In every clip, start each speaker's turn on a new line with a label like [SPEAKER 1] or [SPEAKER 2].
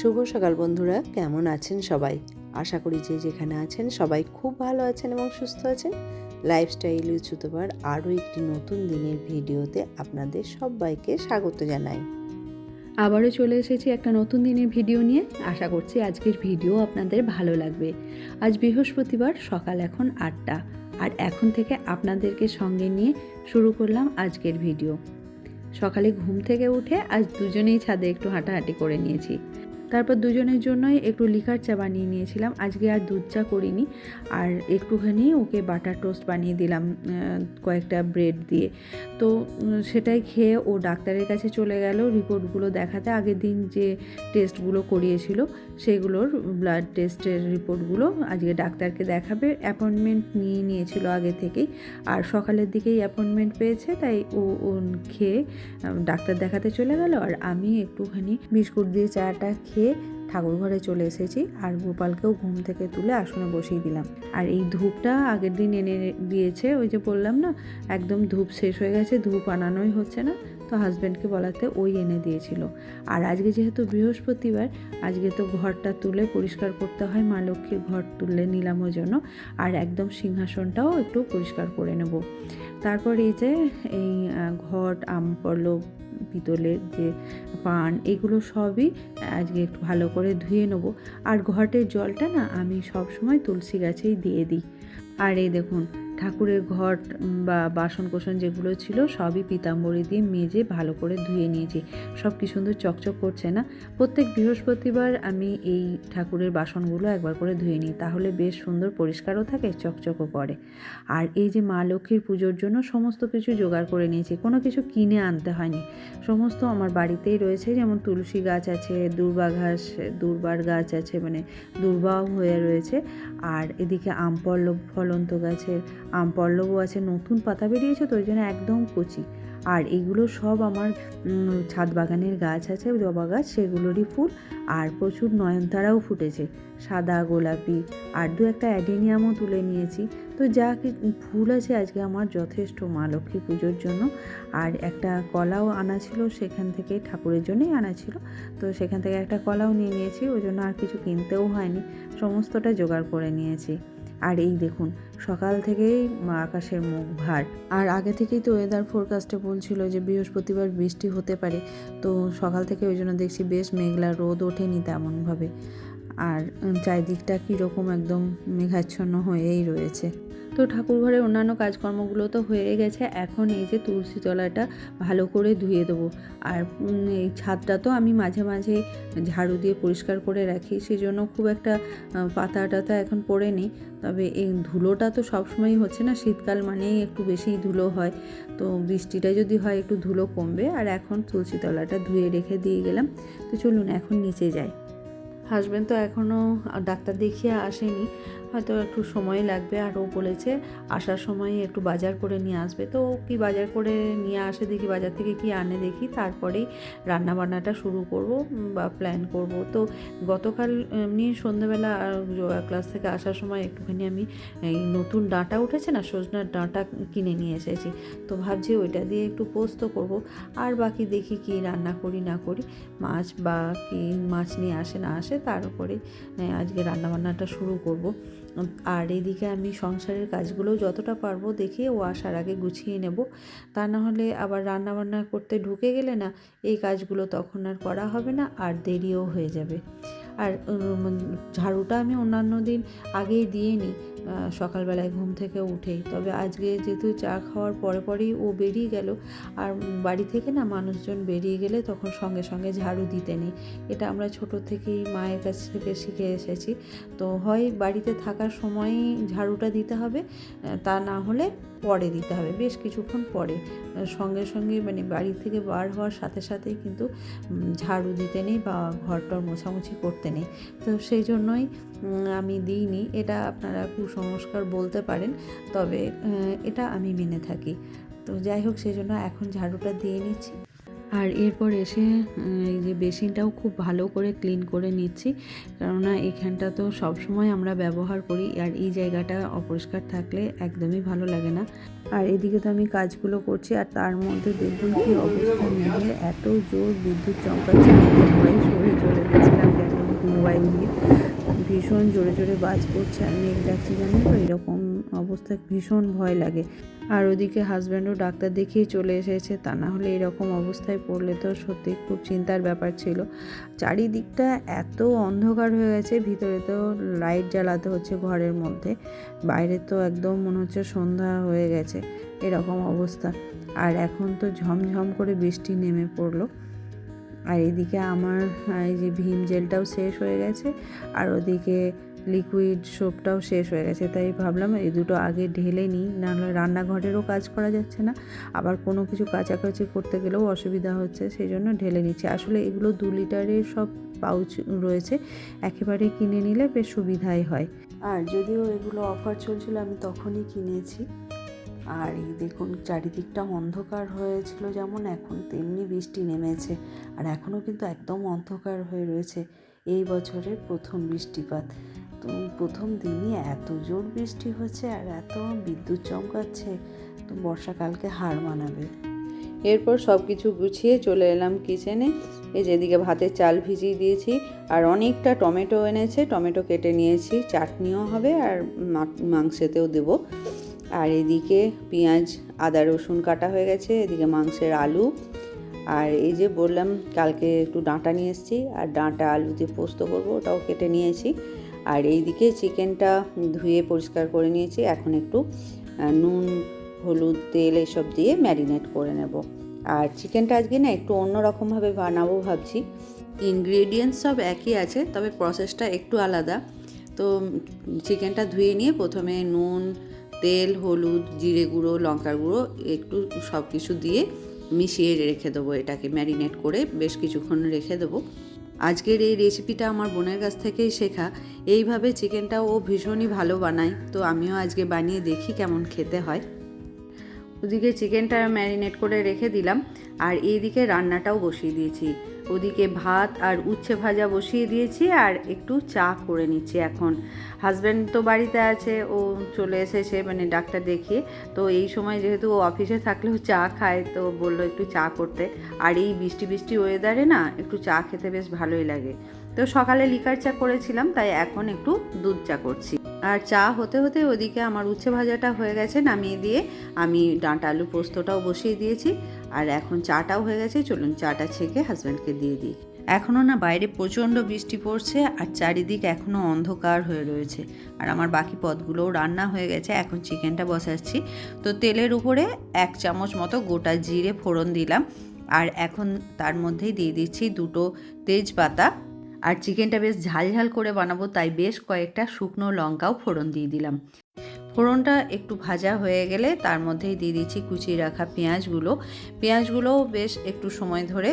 [SPEAKER 1] শুভ সকাল বন্ধুরা, কেমন আছেন সবাই? আশা করি যে যেখানে আছেন সবাই খুব ভালো আছেন এবং সুস্থ আছেন। লাইফস্টাইল ইউচুতোবার আরও একটি নতুন দিনের ভিডিওতে আপনাদের সবাইকে স্বাগত জানাই।
[SPEAKER 2] আবারও চলে এসেছি একটা নতুন দিনের ভিডিও নিয়ে। আশা করছি আজকের ভিডিও আপনাদের ভালো লাগবে। আজ বৃহস্পতিবার, সকাল এখন আটটা। আর এখন থেকে আপনাদেরকে সঙ্গে নিয়ে শুরু করলাম আজকের ভিডিও। সকালে ঘুম থেকে উঠে আজ দুজনেই ছাদে একটু হাঁটাহাঁটি করে নিয়েছি। তারপর দুজনের জন্যই একটু লিকার চা বানিয়ে নিয়েছিলাম। আজকে আর দুধ চা করিনি। আর একটুখানি ওকে বাটার টোস্ট বানিয়ে দিলাম কয়েকটা ব্রেড দিয়ে। তো সেটাই খেয়ে ও ডাক্তারের কাছে চলে গেল রিপোর্টগুলো দেখাতে। আগের দিন যে টেস্টগুলো করিয়েছিল সেগুলোর ব্লাড টেস্টের রিপোর্টগুলো আজকে ডাক্তারকে দেখাবে। অ্যাপয়েন্টমেন্ট নিয়ে নিয়েছিল আগে থেকেই। আর সকালের দিকেই অ্যাপয়েন্টমেন্ট পেয়েছে, তাই ও খেয়ে ডাক্তার দেখাতে চলে গেল। আর আমি একটুখানি বিস্কুট দিয়ে চাটা খেয়ে ঠাকুর ঘরে চলে এসেছি। আর গোপালকেও ঘুম থেকে তুলে আসনে বসিয়ে দিলাম। আর এই ধূপটা আগের দিন এনে দিয়েছে, ওই যে বললাম না, একদম ধূপ শেষ হয়ে গেছে, ধূপ আনানোই হচ্ছে না। তো হাজব্যান্ডকে বলাতে ওই এনে দিয়েছিল। আর আজকে যেহেতু বৃহস্পতিবার, আজকে তো ঘরটা তুলে পরিষ্কার করতে হয় মা লক্ষ্মীর ঘর তুলে নিলাম ওই জন্য। আর একদম সিংহাসনটাও একটু পরিষ্কার করে নেব। তারপর এই যে, এই ঘট, আম পল্লব পিতলের যে পান, এগুলো সবই আজকে একটু ভালো করে ধুয়ে নেব। আর ঘটের জলটা না আমি সব সময় তুলসী গাছেই দিয়ে দিই। আর এই দেখুন ঠাকুরের ঘট বা বাসন কোসন যেগুলো ছিল, সবই পিতাম্বরী দিয়ে মেজে ভালো করে ধুয়ে নিয়েছি। সব কি সুন্দর চকচক করছে না। প্রত্যেক বৃহস্পতিবার আমি এই ঠাকুরের বাসনগুলো একবার করে ধুয়ে নিই, তাহলে বেশ সুন্দর পরিষ্কারও থাকে, চকচকও করে। আর এই যে মা লক্ষ্মীর পুজোর জন্য সমস্ত কিছু জোগাড় করে নিয়েছি, কোনো কিছু কিনে আনতে হয়নি। সমস্ত আমার বাড়িতেই রয়েছে, যেমন তুলসী গাছ আছে, দূর্বা ঘাস, দূর্বার গাছ আছে মানে দূর্বাও হয়ে রয়েছে। আর এদিকে আম ফলন্ত গাছের আম পল্লবও আছে, নতুন পাতা বেরিয়েছে, তো ওই জন্য একদম কচি। আর এগুলো সব আমার ছাদ বাগানের গাছ আছে, জবা গাছ, সেগুলোরই ফুল, আর প্রচুর নয়নতারাও ফুটেছে। সাদা, গোলাপি, আর দু একটা অ্যাডেনিয়ামও তুলে নিয়েছি। তো যা কি ফুল আছে আজকে আমার যথেষ্ট মা লক্ষ্মী পুজোর জন্য। আর একটা কলাও আনা ছিল, সেখান থেকে ঠাকুরের জন্যই আনা ছিল। তো সেখান থেকে একটা কলাও নিয়ে নিয়েছি, ওই জন্য আর কিছু কিনতেও হয়নি। সমস্তটা জোগাড় করে নিয়েছি। আর এই দেখুন, সকাল থেকেই আকাশের মুখ ভার। আর আগে থেকেই তো ওয়েদার ফোরকাস্টে বলছিল যে বৃহস্পতিবার বৃষ্টি হতে পারে, তো সকাল থেকে ওই জন্য দেখছি বেশ মেঘলা রোদ ওঠেনি তেমনভাবে। আর চারিদিকটা কীরকম একদম মেঘাচ্ছন্ন হয়েই রয়েছে। তো ঠাকুর ঘরের অন্যান্য কাজকর্মগুলো তো হয়ে গেছে, এখন এই যে তুলসী তলাটা ভালো করে ধুয়ে দেবো। আর এই ছাদটা তো আমি মাঝে মাঝে ঝাড়ু দিয়ে পরিষ্কার করে রাখি সেই জন্য খুব একটা পাতা টাতা এখন পড়ে নেই তবে এই ধুলোটা তো সবসময়ই হচ্ছে না, শীতকাল মানেই একটু বেশিই ধুলো হয়। তো বৃষ্টিটা যদি হয় একটু ধুলো কমবে, আর এখন তুলসী তলাটা ধুয়ে রেখে দিয়ে গেলাম। তো চলুন এখন নিচে যাই। হাজব্যান্ড তো এখনও ডাক্তার দেখিয়ে আসেনি। হয়তো একটু সময় লাগবে আর ও বলেছে, আসার সময় একটু বাজার করে নিয়ে আসবে। তো কি বাজার করে নিয়ে আসে দেখি, বাজার থেকে কি আনে দেখি, তারপরেই রান্না বান্নাটা শুরু করব বা প্ল্যান করব। তো গতকাল এমনি সন্ধ্যাবেলা যোগা ক্লাস থেকে আসার সময় একটুখানি আমি এই নতুন ডাঁটা উঠেছে না, সজনার ডাঁটা কিনে নিয়ে এসেছি। তো ভাবছি ওইটা দিয়ে একটু পোস্ত করব, আর বাকি দেখি কি রান্না করি না করি, মাছ বা কি মাছ নিয়ে আসে না আসে তার উপরে আজকে রান্নাবান্নাটা শুরু করব। আর এদিকে আমি সংসারের কাজগুলো যতটা পারব দেখে ও আসার আগে গুছিয়ে নেব। তা না হলে আবার রান্নাবান্না করতে ঢুকে গেলে না, এই কাজগুলো তখন আর করা হবে না, আর দেরিও হয়ে যাবে। আর ঝাড়ুটা আমি অন্যান্য দিন আগেই দিয়ে নিই। সকালবেলায় ঘুম থেকে উঠেই। তবে আজকে যেহেতু চা খাওয়ার পরে পরেই ও বেরিয়ে গেল, আর বাড়ি থেকে না মানুষজন বেরিয়ে গেলে তখন সঙ্গে সঙ্গে ঝাড়ু দিতে নেই। এটা আমরা ছোট থেকেই মায়ের কাছ থেকে শিখে এসেছি। তো হয় বাড়িতে থাকার সময়ই ঝাড়ুটা দিতে হবে তা না হলে পরে দিতে হবে, বেশ কিছুক্ষণ পরে। সঙ্গে সঙ্গে মানে বাড়ি থেকে বার হওয়ার সাথে সাথেই কিন্তু ঝাড়ু দিতে নেই বা ঘরটর মোছামুছি করতে নেই। তো সেই জন্যই আমি দিইনি। এটা আপনারা কুসংস্কার বলতে পারেন, তবে এটা আমি মেনে থাকি। তো যাই হোক সেই জন্য এখন ঝাড়ুটা দিয়ে নিচ্ছি। আর এরপর এসে এই যে বেসিনটাও খুব ভালো করে ক্লিন করে নিচ্ছি, কেননা এখানটা তো সবসময় আমরা ব্যবহার করি, আর এই জায়গাটা অপরিষ্কার থাকলে একদমই ভালো লাগে না। আর এদিকে তো আমি কাজগুলো করছি, আর তার মধ্যে দেখুন কি অবস্থা মেঘের এত জোর বিদ্যুৎ চমকাচ্ছে সরে চলে গেছিলাম
[SPEAKER 3] মোবাইল দিয়ে ভীষণ জোরে জোরে বাজ পড়ছে আর মেঘ ডাকছে জানেন তো এরকম অবস্থায় ভীষণ ভয় লাগে। আর ওদিকে হাজব্যান্ডও ডাক্তার দেখিয়ে চলে এসেছে, তা না হলে এরকম অবস্থায় পড়লে তো সত্যি খুব চিন্তার ব্যাপার ছিল। চারিদিকটা এত অন্ধকার হয়ে গেছে, ভিতরে তো লাইট জ্বালাতে হচ্ছে ঘরের মধ্যে, বাইরে তো একদম মনে হচ্ছে সন্ধ্যা হয়ে গেছে, এরকম অবস্থা। আর এখন তো ঝমঝম করে বৃষ্টি নেমে পড়ল। আর এদিকে আমার এই যে ভীম জেলটাও শেষ হয়ে গেছে, আর ওদিকে লিকুইড সোপটাও শেষ হয়ে গেছে। তাই ভাবলাম এই দুটো আগে ঢেলে নিই, নাহলে রান্নাঘরেরও কাজ করা যাচ্ছে না। আবার কোনো কিছু কাচাকাচি করতে গেলেও অসুবিধা হচ্ছে সেই জন্য ঢেলে নিচ্ছি। আসলে এগুলো দু লিটারের সব পাউচ রয়েছে, একেবারে কিনে নিলে বেশ সুবিধাই হয়।
[SPEAKER 2] আর যদিও এগুলো অফার চলছিল, আমি তখনই কিনেছি। আর এই দেখুন, চারিদিকটা অন্ধকার হয়েছিল যেমন এখন, তেমনি বৃষ্টি নেমেছে। আর এখনও কিন্তু একদম অন্ধকার হয়ে রয়েছে। এই বছরের প্রথম বৃষ্টিপাত। তো প্রথম দিনই এত জোর বৃষ্টি হচ্ছে আর এত বিদ্যুৎ চমকাচ্ছে। তো বর্ষাকালকে হার মানাবে। এরপর সব কিছু গুছিয়ে চলে এলাম কিচেনে। এই যেদিকে ভাতের চাল ভিজিয়ে দিয়েছি। আর অনেকটা টমেটো এনেছে। টমেটো কেটে নিয়েছি। চাটনিও হবে আর মাংসেতেও দেবো। আর এদিকে পেঁয়াজ, আদা, রসুন কাটা হয়ে গেছে, এদিকে মাংসের আলু। আর এই যে বললাম, কালকে একটু ডাঁটা নিয়ে এসেছি, আর ডাঁটা আলু দিয়ে পোস্ত করব, ওটাও কেটে নিয়েছি। আর এইদিকে চিকেনটা ধুয়ে পরিষ্কার করে নিয়েছি, এখন একটু নুন, হলুদ, তেল এসব দিয়ে ম্যারিনেট করে নেব। আর চিকেনটা আজকে না একটু অন্যরকমভাবে বানাবো ভাবছি। ইনগ্রেডিয়েন্টস সব একই আছে, তবে প্রসেসটা একটু আলাদা। তো চিকেনটা ধুয়ে নিয়ে প্রথমে নুন তেল, হলুদ, জিরে গুঁড়ো, লঙ্কার গুঁড়ো একটু সব কিছু দিয়ে মিশিয়ে রেখে দেবো এটাকে, ম্যারিনেট করে বেশ কিছুক্ষণ রেখে দেবো। আজকের এই রেসিপিটা আমার বোনের কাছ থেকেই শেখা। এইভাবে চিকেনটা ও ভীষণই ভালো বানায়। তো আমিও আজকে বানিয়ে দেখি কেমন খেতে হয়। ওদিকে চিকেনটা ম্যারিনেট করে রেখে দিলাম, আর এইদিকে রান্নাটাও বসিয়ে দিয়েছি। ওদিকে ভাত আর উচ্ছে ভাজা বসিয়ে দিয়েছি, আর একটু চা করে নিচ্ছি এখন। হাজব্যান্ড তো বাড়িতে আছে, ও চলে এসেছে মানে ডাক্তার দেখিয়ে। তো এই সময় যেহেতু ও অফিসে থাকলেও চা খায়, তো বলল একটু চা করতে। আর এই বৃষ্টি বৃষ্টি ওয়েদারে না, একটু চা খেতে বেশ ভালোই লাগে। তো সকালে লিকার চা করেছিলাম, তাই এখন একটু দুধ চা করছি। আর চা হতে হতে ওদিকে আমার উচ্ছে ভাজাটা হয়ে গেছে, নামিয়ে দিয়ে আমি ডাঁটা আলু পোস্তটাও বসিয়ে দিয়েছি। আর এখন চাটাও হয়ে গেছে, চলুন চাটা ছেঁকে হাজব্যান্ডকে দিয়ে দিই। এখনও না বাইরে প্রচণ্ড বৃষ্টি পড়ছে আর চারিদিক এখনও অন্ধকার হয়ে রয়েছে। আর আমার বাকি পদগুলোও রান্না হয়ে গেছে, এখন চিকেনটা বসাচ্ছি। তো তেলের উপরে এক চামচ মতো গোটা জিরে ফোড়ন দিলাম। আর এখন তার মধ্যেই দিয়ে দিচ্ছি দুটো তেজপাতা। আর চিকেনটা বেশ ঝাল ঝাল করে বানাবো, তাই বেশ কয়েকটা শুকনো লঙ্কাও ফোড়ন দিয়ে দিলাম। ফোড়নটা একটু ভাজা হয়ে গেলে তার মধ্যেই দিয়ে দিচ্ছি কুচিয়ে রাখা পেঁয়াজগুলো। পেঁয়াজগুলোও বেশ একটু সময় ধরে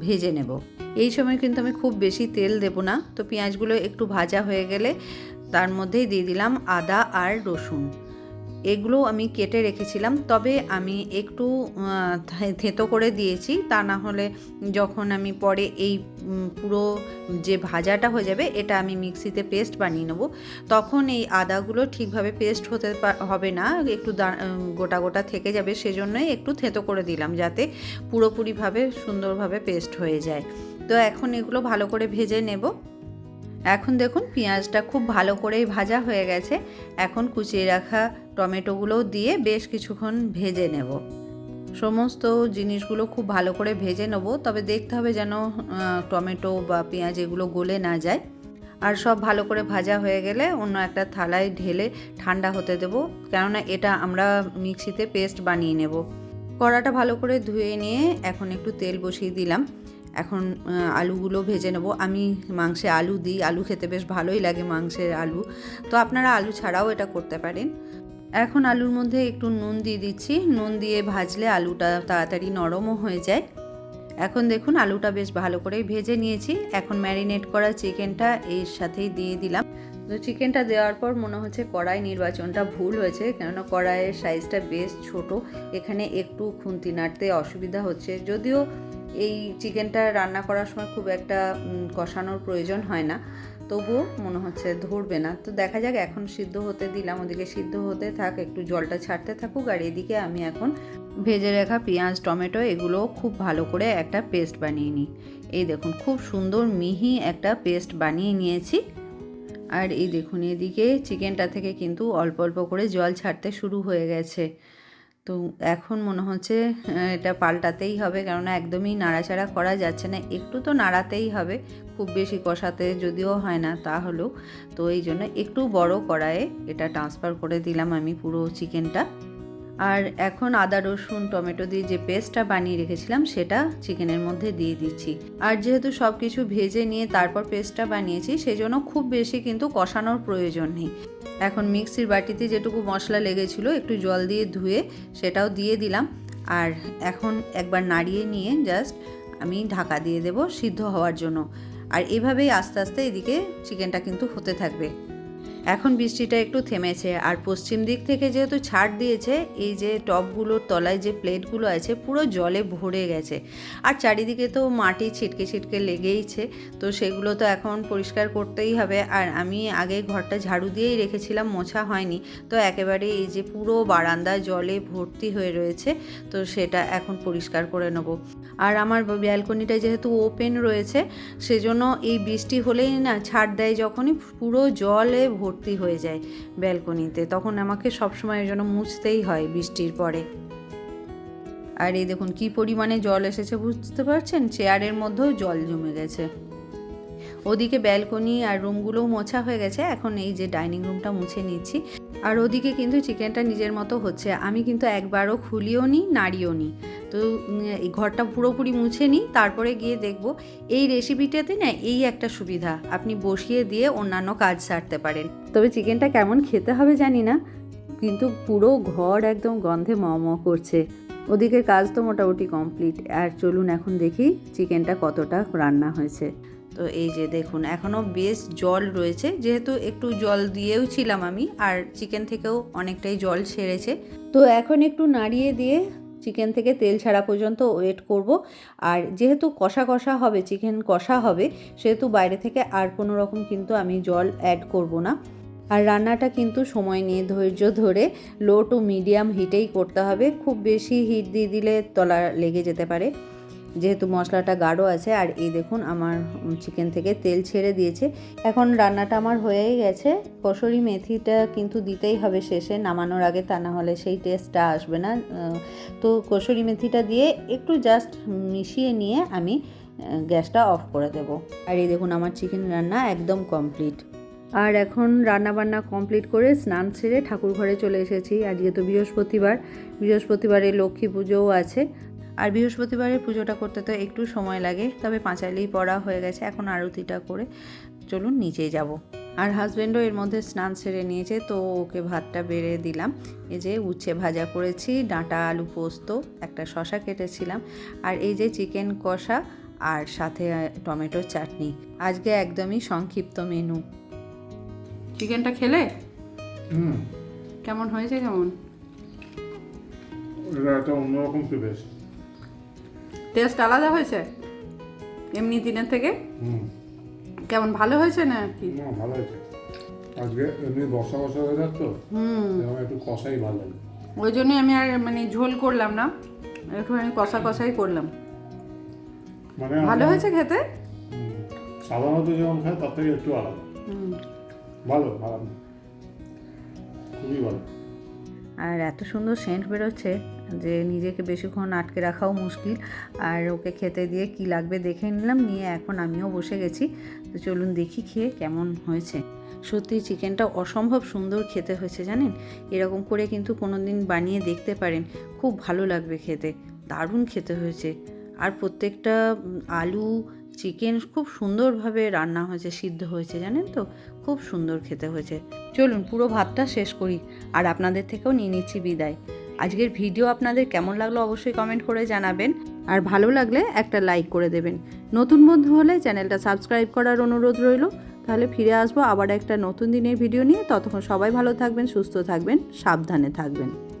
[SPEAKER 2] ভেজে নেব। এই সময় কিন্তু আমি খুব বেশি তেল দেব না, তো পেঁয়াজগুলো একটু ভাজা হয়ে গেলে তার মধ্যেই দিয়ে দিলাম আদা আর রসুন। এগুলো আমি কেটে রেখেছিলাম। তবে আমি একটু থেতো করে দিয়েছি। তা না হলে যখন আমি পরে এই পুরো যে ভাজাটা হয়ে যাবে, এটা আমি মিক্সিতে পেস্ট বানিয়ে নেব। তখন এই আদাগুলো ঠিকভাবে পেস্ট হতে হবে না। একটু গোটা গোটা থেকে যাবে। সেজন্যই একটু থেতো করে দিলাম যাতে পুরোপুরিভাবে সুন্দরভাবে পেস্ট হয়ে যায়। তো এখন এগুলো ভালো করে ভেজে নেব। এখন দেখুন, পেঁয়াজটা খুব ভালো করেই ভাজা হয়ে গেছে। এখন কুচিয়ে রাখা টমেটোগুলোও দিয়ে বেশ কিছুক্ষণ ভেজে নেব। সমস্ত জিনিসগুলো খুব ভালো করে ভেজে নেব, তবে দেখতে হবে যেন টমেটো বা পেঁয়াজ এগুলো গলে না যায়। আর সব ভালো করে ভাজা হয়ে গেলে অন্য একটা থালায় ঢেলে ঠান্ডা হতে দেবো, কেননা এটা আমরা মিক্সিতে পেস্ট বানিয়ে নেব। কড়াটা ভালো করে ধুয়ে নিয়ে এখন একটু তেল বসিয়ে দিলাম। এখন আলুগুলো ভেজে নেব। আমি মাংসে আলু দিই, আলু খেতে বেশ ভালোই লাগে মাংসের আলু। তো আপনারা আলু ছাড়াও এটা করতে পারেন। এখন আলুর মধ্যে একটু নুন দিয়ে দিচ্ছি। নুন দিয়ে ভাজলে আলুটা তাড়াতাড়ি নরমও হয়ে যায়। এখন দেখুন আলুটা বেশ ভালো করে ভেজে নিয়েছি। এখন ম্যারিনেট করা চিকেনটা এর সাথেই দিয়ে দিলাম। তো চিকেনটা দেওয়ার পর মনে হচ্ছে কড়াই নির্বাচনটা ভুল হয়েছে, কেননা কড়াইয়ের সাইজটা বেশ ছোট। এখানে একটু খুন্তি নাড়তে অসুবিধা হচ্ছে। যদিও এই চিকেনটা রান্না করার সময় খুব একটা কষানোর প্রয়োজন হয় না। তবুও মনে হচ্ছে ধরবে না। তো দেখা যাক, এখন সিদ্ধ হতে দিলাম, ওদিকে সিদ্ধ হতে থাক, একটু জলটা ছাড়তে থাকুক, আর এদিকে আমি এখন ভেজে রাখা পেঁয়াজ, টমেটো, এগুলো খুব ভালো করে একটা পেস্ট বানিয়ে নিই। এই দেখুন, খুব সুন্দর মিহি একটা পেস্ট বানিয়ে নিয়েছি। আর এই দেখুন, এদিকে চিকেনটা থেকে কিন্তু অল্প অল্প করে জল ছাড়তে শুরু হয়ে গেছে। তো এখন মনে হচ্ছে এটা পাল্টাতেই হবে। কেননা একদমই নাড়াচাড়া করা যাচ্ছে না। একটু তো নাড়াতেই হবে, খুব বেশি কষাতে যদিও হয় না তাহলেও তো এই জন্য একটু বড় কড়াইয়ে এটা ট্রান্সফার করে দিলাম আমি পুরো চিকেনটা আর এখন আদা, রসুন, টমেটো দিয়ে যে পেস্টটা বানিয়ে রেখেছিলাম, সেটা চিকেনের মধ্যে দিয়ে দিচ্ছি। আর যেহেতু সব কিছু ভেজে নিয়ে তারপর পেস্টটা বানিয়েছি সেই জন্য খুব বেশি কিন্তু কষানোর প্রয়োজন নেই। এখন মিক্সির বাটিতে যেটুকু মশলা লেগেছিল, একটু জল দিয়ে ধুয়ে সেটাও দিয়ে দিলাম। আর এখন একবার নাড়িয়ে নিয়ে জাস্ট আমি ঢাকা দিয়ে দেব সিদ্ধ হওয়ার জন্য। আর এভাবেই আস্তে আস্তে এদিকে চিকেনটা কিন্তু হতে থাকবে। এখন বৃষ্টিটা একটু থেমেছে, আর পশ্চিম দিক থেকে যেহেতু ছাড় দিয়েছে, এই যে টপগুলোর তলায় যে প্লেটগুলো আছে পুরো জলে ভরে গেছে। আর চারিদিকে তো মাটি ছিটকে ছিটকে লেগেইছে, তো সেগুলো তো এখন পরিষ্কার করতেই হবে। আর আমি আগে ঘরটা ঝাড়ু দিয়েই রেখেছিলাম, মোছা হয়নি। তো একেবারে এই যে পুরো বারান্দা জলে ভর্তি হয়ে রয়েছে, তো সেটা এখন পরিষ্কার করে নেব। আর আমার ব্যালকনিটা যেহেতু ওপেন রয়েছে, সেজন্য এই বৃষ্টি হলেই না, ছাড় দেয় যখনই পুরো জলে ভর্তি হয়ে যায় ব্যালকনিতে। তখন আমাকে সবসময় যেন মুছতেই হয় বৃষ্টির পরে। আর এই দেখুন, কি পরিমাণে জল এসেছে বুঝতে পারছেন? চেয়ারের মধ্যেও জল জমে গেছে। ওদিকে ব্যালকনি আর রুমগুলোও মোছা হয়ে গেছে। এখন এই যে ডাইনিং রুমটা মুছে নিচ্ছি আর ওদিকে কিন্তু চিকেনটা নিজের মতো হচ্ছে। আমি কিন্তু একবারও খুলিও নি, নাড়িও নি। তো এই ঘরটা পুরোপুরি মুছে নিই। তারপরে গিয়ে দেখব এই রেসিপিটাতে না এই একটা সুবিধা। আপনি বসিয়ে দিয়ে অন্যান্য কাজ সারতে পারেন। তবে চিকেনটা কেমন খেতে হবে জানি না। কিন্তু পুরো ঘর একদম গন্ধে ম করছে। ওদিকের কাজ তো মোটামুটি কমপ্লিট আর চলুন এখন দেখি চিকেনটা কতটা রান্না হয়েছে। তো এই যে দেখুন, এখনও বেশ জল রয়েছে। যেহেতু একটু জল দিয়েও ছিলাম আমি, আর চিকেন থেকেও অনেকটাই জল ছেড়েছে। তো এখন একটু নাড়িয়ে দিয়ে চিকেন থেকে তেল ছাড়া পর্যন্ত ওয়েট করব। আর যেহেতু কষা কষা হবে, চিকেন কষা হবে, সেহেতু বাইরে থেকে আর কোনো রকম কিন্তু আমি জল অ্যাড করব না। আর রান্নাটা কিন্তু সময় নিয়ে, ধৈর্য ধরে লো টু মিডিয়াম হিটেই করতে হবে। খুব বেশি হিট দিয়ে দিলে তলা লেগে যেতে পারে। যেহেতু মশলাটা গাঢ় আছে, আর এই দেখুন আমার চিকেন থেকে তেল ছেড়ে দিয়েছে। এখন রান্নাটা আমার হয়েই গেছে। কসুরি মেথিটা কিন্তু দিতেই হবে শেষে, নামানোর আগে তা না হলে সেই টেস্টটা আসবে না। তো কসুরি মেথিটা দিয়ে একটু জাস্ট মিশিয়ে নিয়ে আমি গ্যাসটা অফ করে দেব। আর এই দেখুন আমার চিকেন রান্না একদম কমপ্লিট আর এখন রান্না বান্না কমপ্লিট করে স্নান সেরে ঠাকুর ঘরে চলে এসেছি। আজকে তো বৃহস্পতিবার। বৃহস্পতিবারে লক্ষ্মী পুজোও আছে। আর বৃহস্পতিবারের পুজোটা করতে তো একটু সময় লাগে তবে পাঁচালি পড়া হয়ে গেছে এখন আরতিটা করে চলুন নিচে যাব। আর হাজব্যান্ডও এর মধ্যে স্নান সেরে নিয়েছে তো ওকে ভাতটা বেড়ে দিলাম। এই যে উচ্ছে ভাজা করেছি ডাঁটা আলু পোস্ত একটা শশা কেটেছিলাম আর এই যে চিকেন কষা আর সাথে টমেটোর চাটনি। আজকে একদমই সংক্ষিপ্ত মেনু চিকেনটা খেলে?
[SPEAKER 4] হুম।
[SPEAKER 2] কেমন হয়েছে কেমন?
[SPEAKER 4] এটা একটা অন্যরকম টেস্ট
[SPEAKER 2] টেস্ট আলাদা হয়েছে? এমনি দিনের থেকে? কেমন ভালো হয়েছে না কি?
[SPEAKER 4] ভালো হয়েছে। আজকে এমনি বসা বসা হয়ে যাচ্ছে তো একটু কষাই ভালো লাগে।
[SPEAKER 2] ওই জন্যই আমি আর মানে ঝোল করলাম না একটুখানি কষা কষাই করলাম।
[SPEAKER 4] মানে
[SPEAKER 2] ভালো হয়েছে খেতে?
[SPEAKER 4] সাধারণত যেমন খাই তার থেকে একটু আলাদা।
[SPEAKER 2] হুম।
[SPEAKER 4] ভালো না। খুবই ভালো।
[SPEAKER 2] আর এত সুন্দর সেন্ট বেরোচ্ছে যে নিজেকে বেশিক্ষণ আটকে রাখাও মুশকিল। আর ওকে খেতে দিয়ে কি লাগবে দেখে নিলাম, নিয়ে এখন আমিও বসে গেছি। তো চলুন দেখি খেয়ে কেমন হয়েছে। সত্যি চিকেনটা অসম্ভব সুন্দর খেতে হয়েছে জানেন? এরকম করে কিন্তু কোনো দিন বানিয়ে দেখতে পারেন। খুব ভালো লাগবে খেতে। দারুণ খেতে হয়েছে। আর প্রত্যেকটা আলু চিকেন খুব সুন্দরভাবে রান্না হয়েছে, সিদ্ধ হয়েছে, জানেন তো? খুব সুন্দর খেতে হয়েছে। চলুন, পুরো ভাতটা শেষ করি আর আপনাদের থেকেও নিয়ে নিচ্ছি বিদায়। আজকের ভিডিও আপনাদের কেমন লাগল অবশ্যই কমেন্ট করে জানাবেন আর ভালো লাগলে একটা লাইক করে দেবেন। নতুন বন্ধু হলে চ্যানেলটা সাবস্ক্রাইব করার অনুরোধ রইল। তাহলে ফিরে আসব আবার একটা নতুন দিনের ভিডিও নিয়ে। ততক্ষণ সবাই ভালো থাকবেন, সুস্থ থাকবেন, সাবধানে থাকবেন।